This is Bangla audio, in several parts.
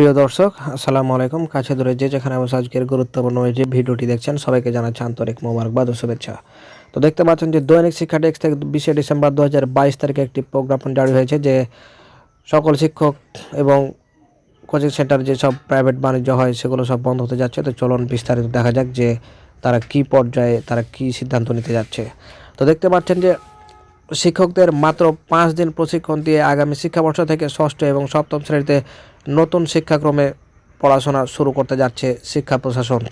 প্রিয় দর্শক, আসসালামু আলাইকুম। কাছে ধরে যে যেখানে বসে আজকের গুরুত্বপূর্ণ যে ভিডিওটি দেখছেন, সবাইকে জানাচ্ছি আন্তরিক মোবারকবাদ ও শুভেচ্ছা। তো দেখতে পাচ্ছেন যে দৈনিক শিক্ষা ডেস্ক থেকে বিশে ডিসেম্বর দু হাজার বাইশ তারিখে একটি প্রজ্ঞাপন জারি হয়েছে যে সকল শিক্ষক এবং কোচিং সেন্টার যেসব প্রাইভেট বাণিজ্য হয়, সেগুলো সব বন্ধ হতে যাচ্ছে। তো চলুন বিস্তারিত দেখা যাক যে তারা কি পর্যায়ে, তারা কি সিদ্ধান্ত নিতে যাচ্ছে। তো দেখতে পাচ্ছেন যে শিক্ষকদের মাত্র পাঁচ দিন প্রশিক্ষণ দিয়ে আগামী শিক্ষাবর্ষ থেকে ষষ্ঠ এবং সপ্তম শ্রেণীতে নতুন শিক্ষাক্রমে পড়াশোনা শুরু করতে যাচ্ছে শিক্ষা প্রশাসন।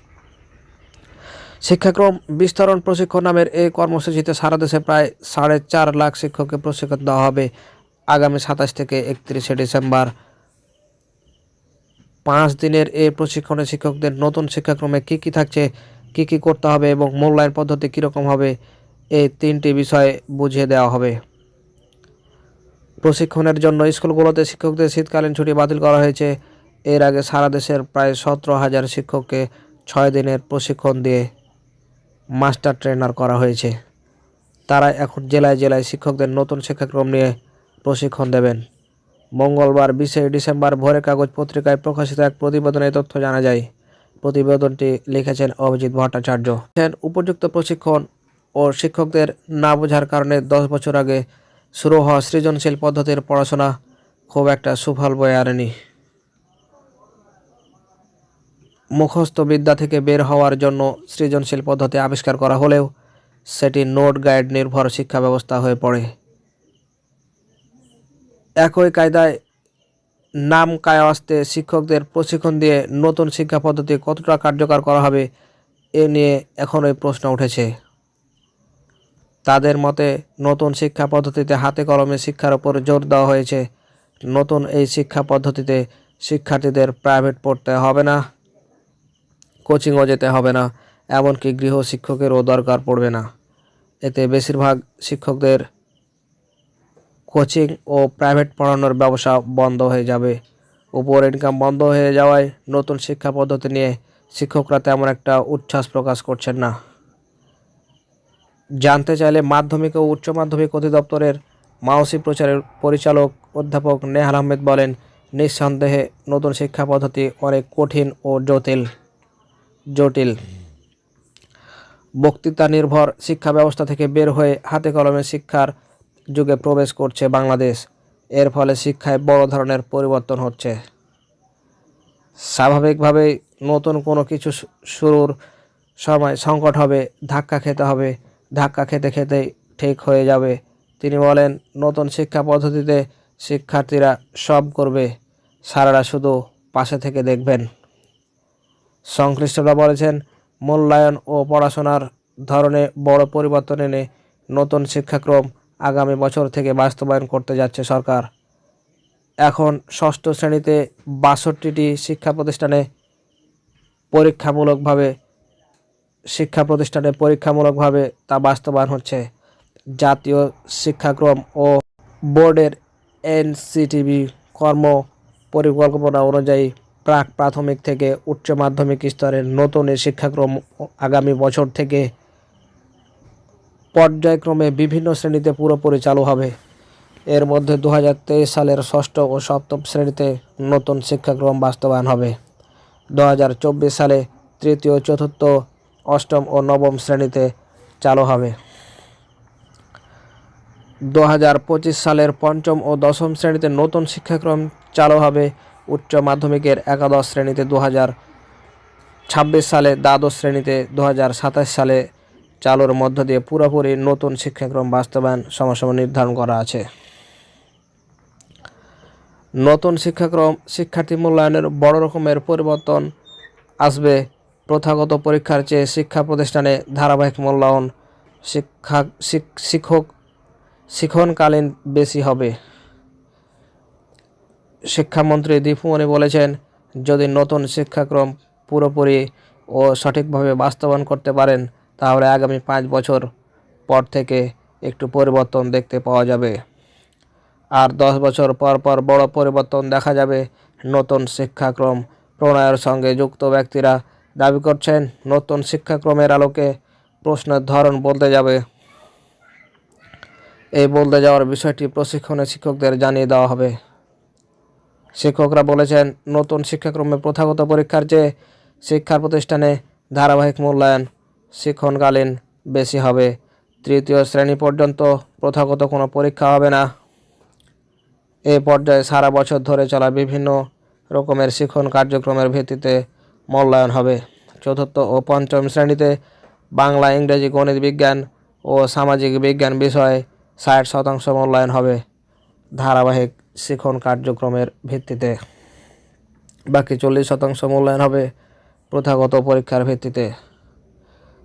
শিক্ষাক্রম বিস্তরণ প্রশিক্ষণ নামের এই কর্মসূচিতে সারা দেশে প্রায় সাড়ে চার লাখ শিক্ষককে প্রশিক্ষণ দেওয়া হবে আগামী সাতাশ থেকে একত্রিশে ডিসেম্বর। পাঁচ দিনের এই প্রশিক্ষণে শিক্ষকদের নতুন শিক্ষাক্রমে কী কী থাকছে, কী কী করতে হবে এবং মূল্যায়ন পদ্ধতি কীরকম হবে, এই তিনটি বিষয় বুঝিয়ে দেওয়া হবে। প্রশিক্ষণের জন্য স্কুলগুলোতে শিক্ষকদের শীতকালীন ছুটি বাতিল করা হয়েছে। এর আগে সারা দেশের প্রায় সতেরো হাজার শিক্ষককে ছয় দিনের প্রশিক্ষণ দিয়ে মাস্টার ট্রেনার করা হয়েছে। তারা এখন জেলায় জেলায় শিক্ষকদের নতুন শিক্ষাক্রম নিয়ে প্রশিক্ষণ দেবেন। মঙ্গলবার বিশে ডিসেম্বর ভোরের কাগজ পত্রিকায় প্রকাশিত এক প্রতিবেদনে তথ্য জানা যায়। প্রতিবেদনটি লিখেছেন অভিজিৎ ভট্টাচার্য। উপযুক্ত প্রশিক্ষণ ও শিক্ষকদের না বোঝার কারণে দশ বছর আগে শুরু হওয়া সৃজনশীল পদ্ধতির পড়াশোনা খুব একটা সুফল বয়ে আনেনি। মুখস্থ বিদ্যা থেকে বের হওয়ার জন্য সৃজনশীল পদ্ধতি আবিষ্কার করা হলেও সেটি নোট গাইড নির্ভর শিক্ষা ব্যবস্থা হয়ে পড়ে। একই কায়দায় নাম কায়াস্তে শিক্ষকদের প্রশিক্ষণ দিয়ে নতুন শিক্ষা পদ্ধতি কতটা কার্যকর করা হবে এ নিয়ে এখনই প্রশ্ন উঠেছে। তাদের মতে, নতুন শিক্ষা পদ্ধতিতে হাতে কলমে শিক্ষার উপর জোর দেওয়া হয়েছে। নতুন এই শিক্ষা পদ্ধতিতে শিক্ষার্থীদের প্রাইভেট পড়তে হবে না, কোচিংও যেতে হবে না, এমনকি গৃহ শিক্ষকেরও দরকার পড়বে না। এতে বেশিরভাগ শিক্ষকদের কোচিং ও প্রাইভেট পড়ানোর ব্যবসা বন্ধ হয়ে যাবে। উপর ইনকাম বন্ধ হয়ে যাওয়ায় নতুন শিক্ষা পদ্ধতি নিয়ে শিক্ষকরা তেমন একটা উচ্ছ্বাস প্রকাশ করছেন না। জানতে চাইলে মাধ্যমিক ও উচ্চ মাধ্যমিক অধিদপ্তরের মাওসি প্রচারের পরিচালক অধ্যাপক নেহাল আহমেদ বলেন, নিঃসন্দেহে নতুন শিক্ষা পদ্ধতি অনেক কঠিন ও জটিল। জটিল। বক্তৃতা নির্ভর শিক্ষা ব্যবস্থা থেকে বের হয়ে হাতে কলমে শিক্ষার যুগে প্রবেশ করছে বাংলাদেশ। এর ফলে শিক্ষায় বড় ধরনের পরিবর্তন হচ্ছে। স্বাভাবিকভাবেই নতুন কোনো কিছু শুরুর সময় সংকট হবে, ধাক্কা খেতে হবে ধাক্কা খেতে খেতেই ঠিক হয়ে যাবে। তিনি বলেন, নতুন শিক্ষা পদ্ধতিতে শিক্ষার্থীরা সব করবে, সারারা শুধু পাশে থেকে দেখবেন। সংশ্লিষ্টরা বলেছেন, মূল্যায়ন ও পড়াশোনার ধরনে বড় পরিবর্তন এনে নতুন শিক্ষাক্রম আগামী বছর থেকে বাস্তবায়ন করতে যাচ্ছে সরকার। এখন ষষ্ঠ শ্রেণীতে বাষট্টিটি শিক্ষা প্রতিষ্ঠানে পরীক্ষামূলকভাবে শিক্ষা প্রতিষ্ঠানে পরীক্ষামূলকভাবে তা বাস্তবায়ন হচ্ছে। জাতীয় শিক্ষাক্রম ও বোর্ডের এনসিটিভি কর্ম পরিকল্পনা অনুযায়ী প্রাক প্রাথমিক থেকে উচ্চ মাধ্যমিক স্তরের নতুন এই শিক্ষাক্রম আগামী বছর থেকে পর্যায়ক্রমে বিভিন্ন শ্রেণীতে পুরোপুরি চালু হবে। এর মধ্যে দু হাজার তেইশ সালের ষষ্ঠ ও সপ্তম শ্রেণীতে নতুন শিক্ষাক্রম বাস্তবায়ন হবে। দু হাজার চব্বিশ সালে তৃতীয় চতুর্থ অষ্টম ও নবম শ্রেণীতে চালু হবে। দু হাজার পঁচিশ সালের পঞ্চম ও দশম শ্রেণীতে নতুন শিক্ষাক্রম চালু হবে উচ্চ মাধ্যমিকের একাদশ শ্রেণীতে দু ছাব্বিশ সালে, দ্বাদশ শ্রেণীতে দু হাজার সাতাশ সালে চালুর মধ্য দিয়ে পুরোপুরি নতুন শিক্ষাক্রম বাস্তবায়ন সমসময় নির্ধারণ করা আছে। নতুন শিক্ষাক্রম শিক্ষার্থী মূল্যায়নের বড় রকমের পরিবর্তন আসবে প্রথাগত পরীক্ষার চেয়ে শিক্ষা প্রতিষ্ঠানে ধারাবাহিক মূল্যায়ন শিক্ষা শিক্ষক শিক্ষণকালীন বেশি হবে। শিক্ষামন্ত্রী দীপুমণি বলেছেন, যদি নতুন শিক্ষাক্রম পুরোপুরি ও সঠিকভাবে বাস্তবায়ন করতে পারেন, তাহলে আগামী পাঁচ বছর পর থেকে একটু পরিবর্তন দেখতে পাওয়া যাবে। আর দশ বছর পর পর বড় পরিবর্তন দেখা যাবে। নতুন শিক্ষাক্রম প্রণয়ের সঙ্গে যুক্ত ব্যক্তিরা দাবি করছেন, নতুন শিক্ষাক্রমের আলোকে প্রশ্নের ধরন বলতে যাবে। এই বলতে যাওয়ার বিষয়টি প্রশিক্ষণে শিক্ষকদের জানিয়ে দেওয়া হবে। শিক্ষকরা বলেছেন, নতুন শিক্ষাক্রমে প্রথাগত পরীক্ষার চেয়ে শিক্ষা প্রতিষ্ঠানে ধারাবাহিক মূল্যায়ন শিক্ষণকালীন বেশি হবে। তৃতীয় শ্রেণি পর্যন্ত প্রথাগত কোনো পরীক্ষা হবে না। এ পর্যায়ে সারা বছর ধরে চলা বিভিন্ন রকমের শিক্ষণ কার্যক্রমের ভিত্তিতে মূল্যায়ন হবে। চতুর্থ ও পঞ্চম শ্রেণীতে বাংলা ইংরেজি গণিত বিজ্ঞান ও সামাজিক বিজ্ঞান বিষয়ে ষাট শতাংশ মূল্যায়ন হবে ধারাবাহিক শিক্ষণ কার্যক্রমের ভিত্তিতে। বাকি চল্লিশ শতাংশ মূল্যায়ন হবে প্রথাগত পরীক্ষার ভিত্তিতে।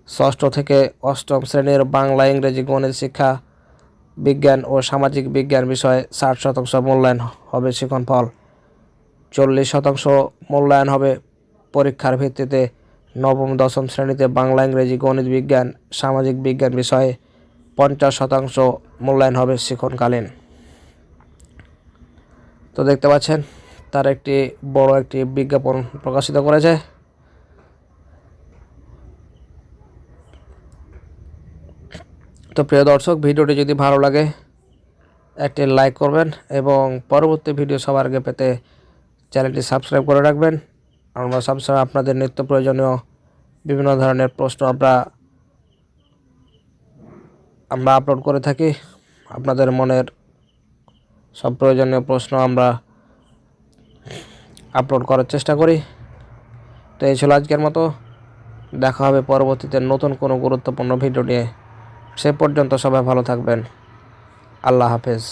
ষষ্ঠ থেকে অষ্টম শ্রেণির বাংলা ইংরেজি গণিত শিক্ষা, বিজ্ঞান ও সামাজিক বিজ্ঞান বিষয়ে ষাট শতাংশ মূল্যায়ন হবে শিখন ফল চল্লিশ শতাংশ মূল্যায়ন হবে পরীক্ষার ভিত্তিতে নবম, দশম শ্রেণীতে বাংলা, ইংরেজি, গণিত বিজ্ঞান, সামাজিক বিজ্ঞান বিষয়ে পঞ্চাশ শতাংশ মূল্যায়ন হবে শিক্ষণকালীন। তো দেখতে পাচ্ছেন, তার একটি বড় একটি বিজ্ঞাপন প্রকাশিত করেছে। তো প্রিয় দর্শক, ভিডিওটি যদি ভালো লাগে, একটি লাইক করবেন এবং পরবর্তী ভিডিও সবার আগে পেতে চ্যানেলটি সাবস্ক্রাইব করে রাখবেন। আমরা সবসময় আপনাদের নিত্য প্রয়োজনীয় বিভিন্ন ধরনের প্রশ্ন আমরা আমরা আপলোড করে থাকি। আপনাদের মনের সব প্রয়োজনীয় প্রশ্ন আমরা আপলোড করার চেষ্টা করি। তো এই ছিল আজকের মতো। দেখা হবে পরবর্তীতে নতুন কোনো গুরুত্বপূর্ণ ভিডিও নিয়ে। সে পর্যন্ত সবাই ভালো থাকবেন। আল্লাহ হাফেজ।